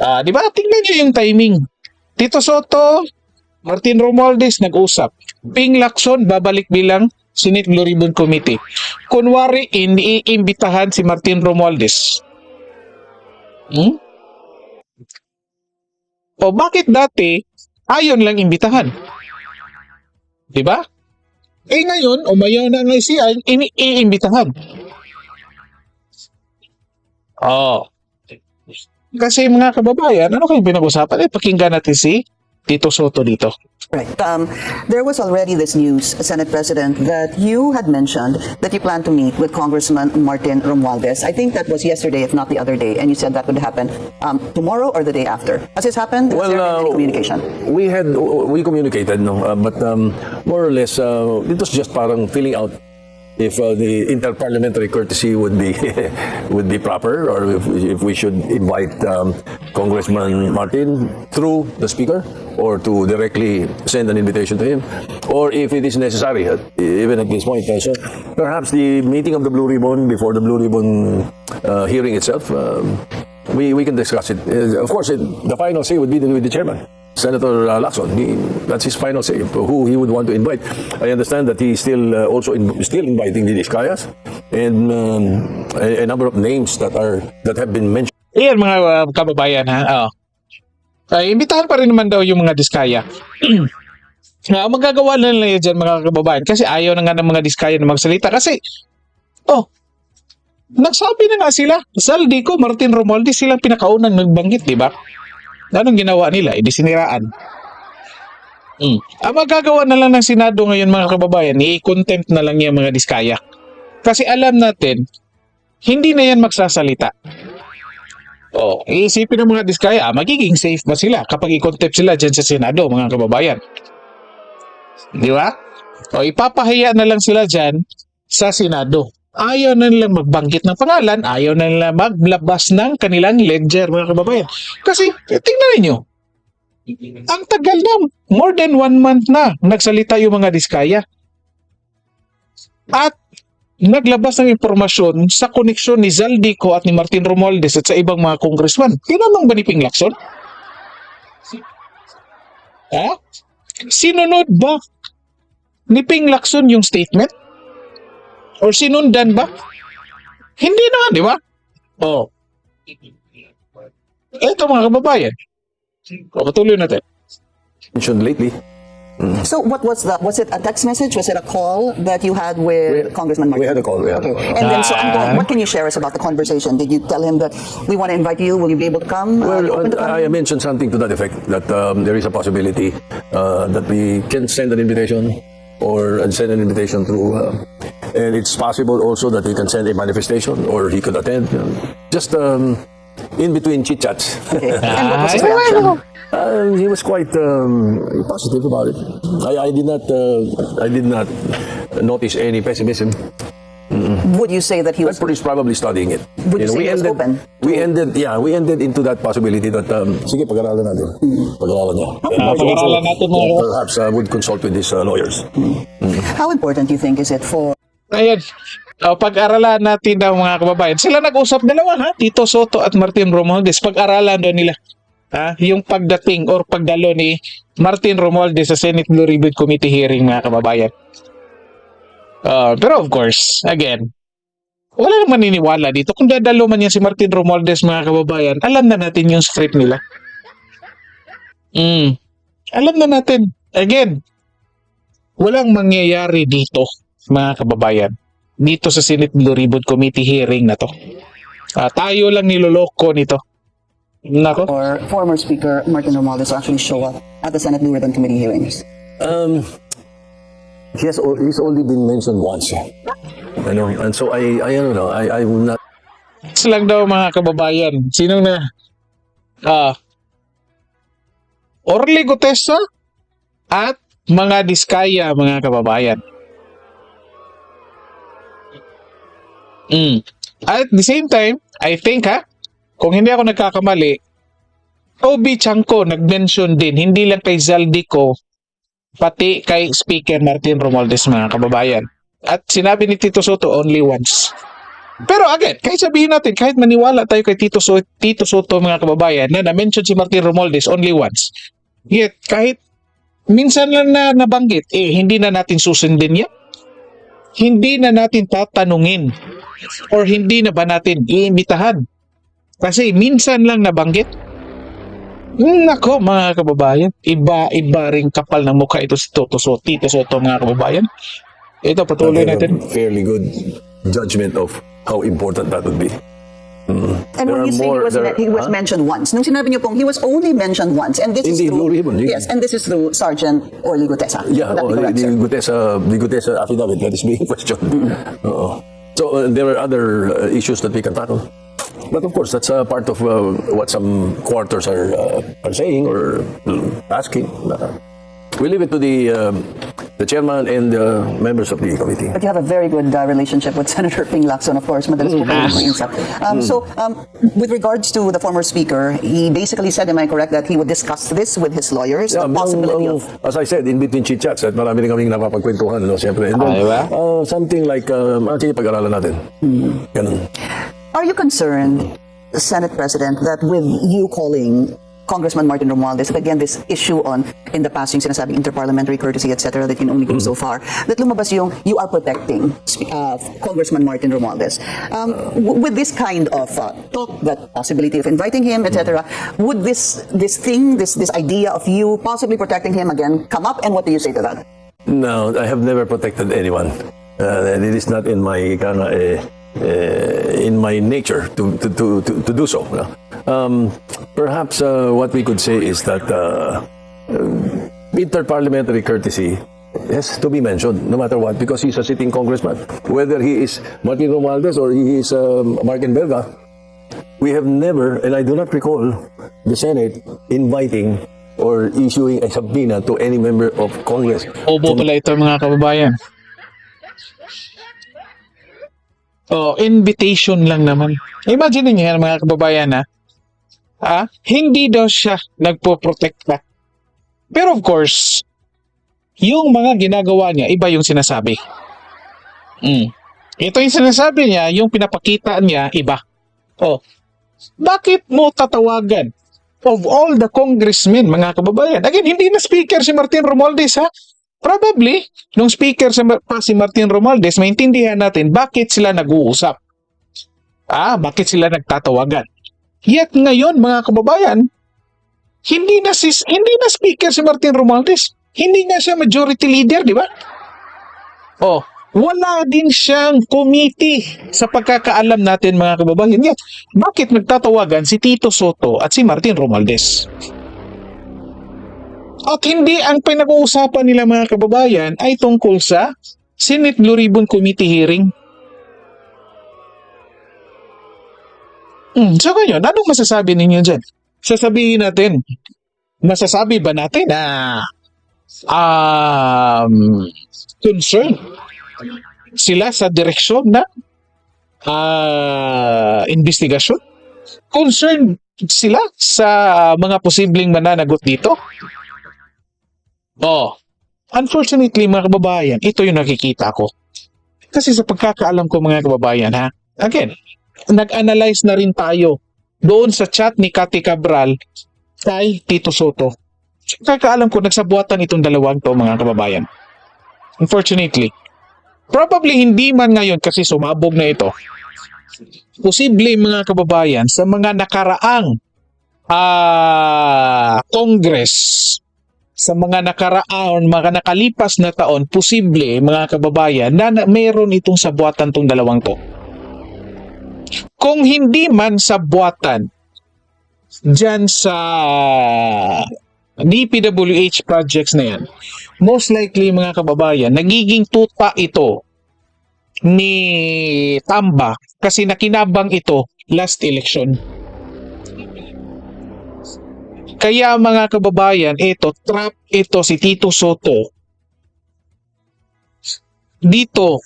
Ah, di ba? Tingnan niyo yung timing. Tito Soto, Martin Romualdez nag-usap. Ping Lacson babalik bilang Senate Blue Ribbon Committee. Kunwari, iniimbitahan si Martin Romualdez. Hmm? O bakit dati ayon lang imbitahan? Di ba? Eh ngayon, umayaw na ng ICI, iniimbitahan. Oh. Kasi mga kababayan, ano kayong pinag-usapan? Eh, pakinggan natin si Tito Soto dito. Right. Um, there was already this news, Senate President, that you had mentioned that you plan to meet with Congressman Martin Romualdez. I think that was yesterday, if not the other day, and you said that would happen um, tomorrow or the day after. Has this happened? Has there been any uh, communication? We had we communicated no, uh, but um, more or less uh, it was just parang filling out if uh, the interparliamentary courtesy would be would be proper or if, if we should invite um, Congressman Martin through the speaker or to directly send an invitation to him or if it is necessary uh, even at this point uh, so perhaps the meeting of the blue ribbon before the blue ribbon uh, hearing itself um, we, we can discuss it. Uh, of course, it, the final say would be with the chairman, Senator uh, Lacson. He, that's his final say, who he would want to invite. I understand that he's still uh, also in, still inviting the Discayas and um, a, a number of names that are that have been mentioned. Iyan mga uh, kababayan ha. Oh. Ay, imbitahan pa rin naman daw yung mga diskaya. Na magagawa na nila yan dyan mga kababayan kasi ayaw na nga ng mga diskaya na magsalita kasi oh nagsabi na nga sila Zaldico, Martin Romualdez silang pinakaunang nagbanggit, di ba? Anong ginawa nila? Hindi siniraan. Mm. Ang magagawa na lang ng Senado ngayon mga kababayan, i-contempt na lang yung mga diskaya. Kasi alam natin, hindi na yan magsasalita. Oh, iisipin ng mga diskaya, ah, magiging safe ba sila kapag i-contempt sila dyan sa Senado, mga kababayan? Di ba? O ipapahiya na lang sila dyan sa Senado. Ayaw na nilang magbanggit ng pangalan, ayaw na nila maglabas ng kanilang ledger, mga kababayan. Kasi, tingnan ninyo, ang tagal na, more than one month na, nagsalita yung mga diskaya. At naglabas ng impormasyon sa koneksyon ni Zaldico at ni Martin Romualdez at sa ibang mga congressman. Tinanong ba ni Ping Lacson? Ha? Sinunod ba ni Ping Lacson yung statement? Or sinundan ba? Hindi naman, di ba? Oh. Eto mga kababayan. O, patuloy natin. mentioned lately. So what was that? Was it a text message? Was it a call that you had with Congressman Martin? We had a call. We had a Okay. call. And then, so I'm going, what can you share us about the conversation? Did you tell him that we want to invite you? Will you be able to come? Uh, Well, open to I I come? mentioned something to that effect that um, there is a possibility uh, that we can send an invitation or and send an invitation through. Uh, and it's possible also that he can send a manifestation or he could attend. you know, just um, in between chit chats. Okay. And what was his reaction? Uh, he was quite um, positive about it. I, I did not. Uh, I did not notice any pessimism. Would you say that he was But he's probably studying it. Would you say we he was ended, open We ended, yeah, we ended into that possibility that, um, sige, pag-aralan natin. Pag-aralan niya. Ah, pag-aralan natin mga- Yeah, Perhaps uh, would consult with his uh, lawyers. How important do you think is it for Ayan. O, pag-aralan natin daw mga kababayan. Sila nag-usap dalawa ha? Tito Soto at Martin Romualdez. Pag-aralan daw nila. Ha? Yung pagdating or pagdalo ni Martin Romualdez sa Senate Blue Ribbon Committee hearing mga kababayan. Uh, pero of course, again, wala nang maniniwala dito. Kung dadalo man yan si Martin Romualdez mga kababayan, alam na natin yung script nila. Mm. Alam na natin. Again, walang mangyayari dito mga kababayan dito sa Senate Blue Ribbon Committee hearing na to. Ah, tayo lang niloloko nito. Nako. for former Speaker Martin Romualdez actually show up at the Senate Blue Ribbon Committee hearings? Um, he has, he's only been mentioned once. I know, and so I, I don't know, I, I will not Next lang daw mga kababayan. Sino na? Ah. Orly Gutesa at mga Diskaya mga kababayan. Mm. At the same time, I think ha, kung hindi ako nagkakamali, Obi Chanko nag-mention din, hindi lang kay Zaldico, pati kay Speaker Martin Romualdez mga kababayan. At sinabi ni Tito Soto only once. Pero again, kahit sabihin natin, kahit maniwala tayo kay Tito, so- Tito Soto mga kababayan, na na-mention si Martin Romualdez only once. Yet, kahit minsan lang na nabanggit, eh, hindi na natin susundin yan. Hindi na natin tatanungin or hindi na ba natin iimbitahan. Kasi minsan lang nabanggit. Hmm, Nako mga kababayan, iba-iba ring kapal ng mukha ito si Toto Soto, Tito Soto mga kababayan. Ito, patuloy natin. fairly good judgment of how important that would be. And There when you say more- he was, there- he was huh? mentioned once, nung sinabi niyo pong he was only mentioned once, and this In is through, yeah. yes, and this is through Sergeant Orly Gutesa. Yeah, oh, correct, the? Gutesa, the Gutesa affidavit that is being questioned. Oo. So uh, there are other uh, issues that we can tackle. But of course, that's uh, part of uh, what some quarters are uh, are saying or uh, asking. Uh, we leave it to the um, the chairman and uh, members of the committee. But you have a very good uh, relationship with Senator Ping Lacson, of course. Madalas po kayo mag-usap. Um, So, um, with regards to the former speaker, he basically said, am I correct, that he would discuss this with his lawyers, Yeah, the ang- possibility ang- of... as I said, in between chit-chats, at marami rin kaming napapagkwentuhan, no, siyempre. And then, Ah, diba? uh, something like, um, ah, sige, pag-aralan natin. Ganun. Are you concerned, Senate President, that with you calling Congressman Martin Romualdez, again, this issue on, in the past, yung sinasabing interparliamentary courtesy, etc., that can only go so far, that lumabas yung you are protecting uh, Congressman Martin Romualdez. Um, with this kind of uh, talk, that possibility of inviting him, etc., would this this thing, this this idea of you possibly protecting him again come up, and what do you say to that? No, I have never protected anyone. Uh, and it is not in my kind of, uh, uh, in my nature to to, to, to, do so. Um, perhaps uh, what we could say is that uh, uh, interparliamentary courtesy has to be mentioned no matter what because he's a sitting congressman. Whether he is Martin Romualdez or he is um, Mark Berga, we have never, and I do not recall the Senate inviting or issuing a subpoena to any member of Congress Obo pala ito mga kababayan. Oh, invitation lang naman. Imagine niyo yan mga kababayan ha. Ah, hindi daw siya nagpo-protekta. Pero of course, yung mga ginagawa niya, iba yung sinasabi. Mm. Ito yung sinasabi niya, yung pinapakita niya, iba. Oh, bakit mo tatawagan of all the congressmen, mga kababayan? Again, hindi na speaker si Martin Romualdez ha. Probably, nung speaker sa pa si Martin Romualdez, maintindihan natin bakit sila nag-uusap. Ah, bakit sila nagtatawagan. Yet ngayon, mga kababayan, hindi na si hindi na speaker si Martin Romualdez. Hindi nga siya majority leader, di ba? Oh, wala din siyang committee sa pagkakaalam natin mga kababayan. Yet, bakit nagtatawagan si Tito Soto at si Martin Romualdez? At hindi ang pinag-uusapan nila mga kababayan ay tungkol sa Senate Blue Ribbon Committee hearing. Hmm, so ngayon, anong masasabi ninyo dyan? Sasabihin natin, masasabi ba natin na um, concern sila sa direksyon na ah, investigasyon? Concern sila sa mga posibleng mananagot dito? Oh, unfortunately mga kababayan, ito yung nakikita ko. Kasi sa pagkakaalam ko mga kababayan ha, again, nag-analyze na rin tayo doon sa chat ni Cathy Cabral kay Tito Soto. Sa pagkakaalam ko, nagsabuatan itong dalawang to mga kababayan. Unfortunately. Probably hindi man ngayon kasi sumabog na ito. Posible mga kababayan sa mga nakaraang ah Congress sa mga nakaraan, mga nakalipas na taon, posible, mga kababayan, na, na mayroon itong sabuatan tong dalawang to. Kung hindi man sabuatan, dyan sa DPWH projects na yan, most likely, mga kababayan, nagiging tuta ito ni Tamba kasi nakinabang ito last election. Kaya mga kababayan, ito, trap ito si Tito Soto dito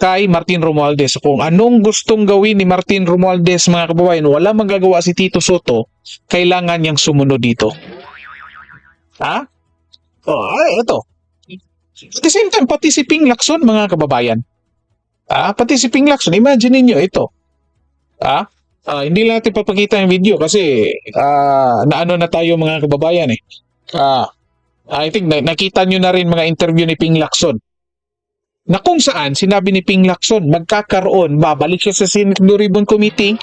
kay Martin Romualdez. Kung anong gustong gawin ni Martin Romualdez, mga kababayan, wala magagawa si Tito Soto, kailangan niyang sumunod dito. Ha? Oh, ay, ito. At the same time, pati si Ping Lacson, mga kababayan. Ah, pati si Ping Lacson, imagine niyo ito. Ah, ah, hindi natin papakita yung video kasi ah, naano na tayo mga kababayan eh. Ah, I think na, nakita nyo na rin mga interview ni Ping Lacson. Na kung saan sinabi ni Ping Lacson magkakaroon, babalik siya sa Senate Blue Ribbon Committee,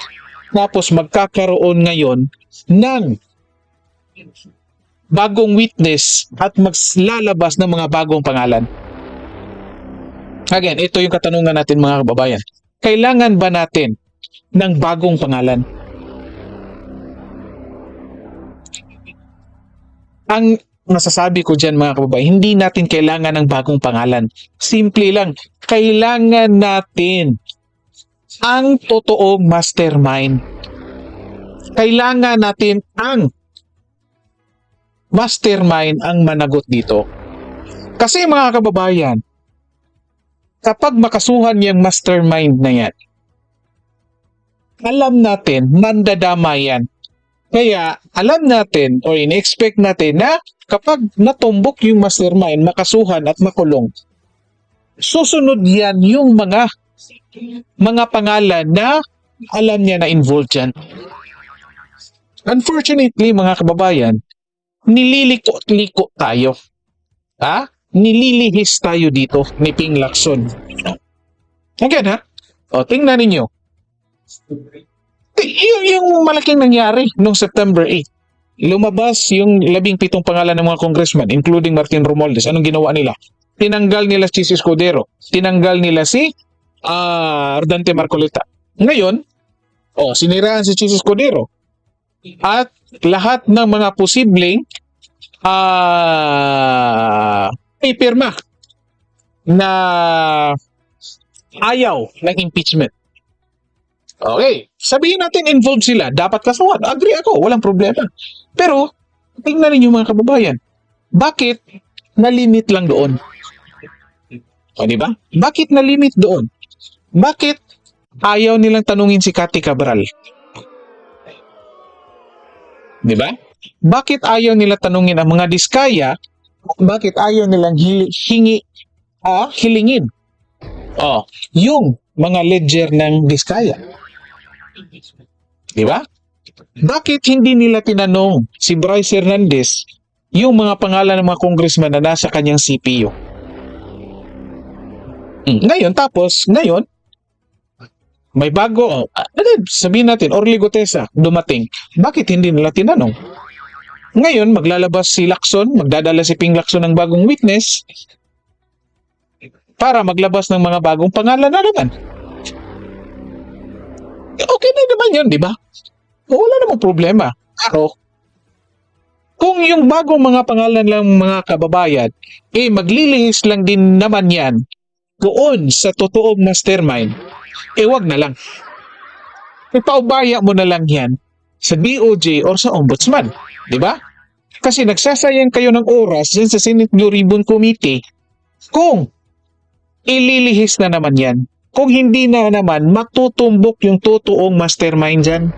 tapos magkakaroon ngayon ng bagong witness at maglalabas ng mga bagong pangalan. Again, ito yung katanungan natin mga kababayan. Kailangan ba natin ng bagong pangalan? Ang masasabi ko dyan mga kababayan, hindi natin kailangan ng bagong pangalan. Simple lang, kailangan natin ang totoong mastermind. Kailangan natin ang mastermind ang managot dito. Kasi mga kababayan, kapag makasuhan yung mastermind na yan, alam natin, mandadama yan. Kaya, alam natin or in-expect natin na kapag natumbok yung mastermind, makasuhan at makulong, susunod yan yung mga mga pangalan na alam niya na involved yan. Unfortunately, mga kababayan, nililiko-liko tayo. Ha? Nililihis tayo dito ni Ping Lacson. Again, ha? O, tingnan ninyo. Yung, yung malaking nangyari noong September 8. Lumabas yung labing pitong pangalan ng mga congressman, including Martin Romualdez. Anong ginawa nila? Tinanggal nila si Escudero. Tinanggal nila si ah Ardante Marcoleta. Ngayon, oh, siniraan si Chis Escudero. At lahat ng mga posibleng ah may pirma na ayaw ng impeachment. Okay, sabihin natin involved sila, dapat kasuhan. Agree ako, walang problema. Pero, tingnan ninyo mga kababayan, bakit na-limit lang doon? O, di ba? Bakit na-limit doon? Bakit ayaw nilang tanungin si Cathy Cabral? Di ba? Bakit ayaw nila tanungin ang mga diskaya? Bakit ayaw nilang hili, hingi, ah, hilingin? Oh, yung mga ledger ng diskaya. Di ba? Bakit hindi nila tinanong si Bryce Hernandez yung mga pangalan ng mga congressman na nasa kanyang CPU? Mm, Ngayon, tapos, ngayon, may bago, ano, sabihin natin, Orly Gutesa, dumating. Bakit hindi nila tinanong? Ngayon, maglalabas si Lacson, magdadala si Ping Lacson ng bagong witness para maglabas ng mga bagong pangalan na naman. Okay na naman yun, di ba? Wala namang problema. Pero, kung yung bagong mga pangalan lang mga kababayan, eh maglilihis lang din naman yan doon sa totoong mastermind, eh wag na lang. Ipaubaya mo na lang yan sa DOJ or sa Ombudsman. Di ba? Kasi nagsasayang kayo ng oras dyan sa Senate Blue Ribbon Committee kung ililihis na naman yan. Kung hindi na naman, matutumbok yung totoong mastermind dyan.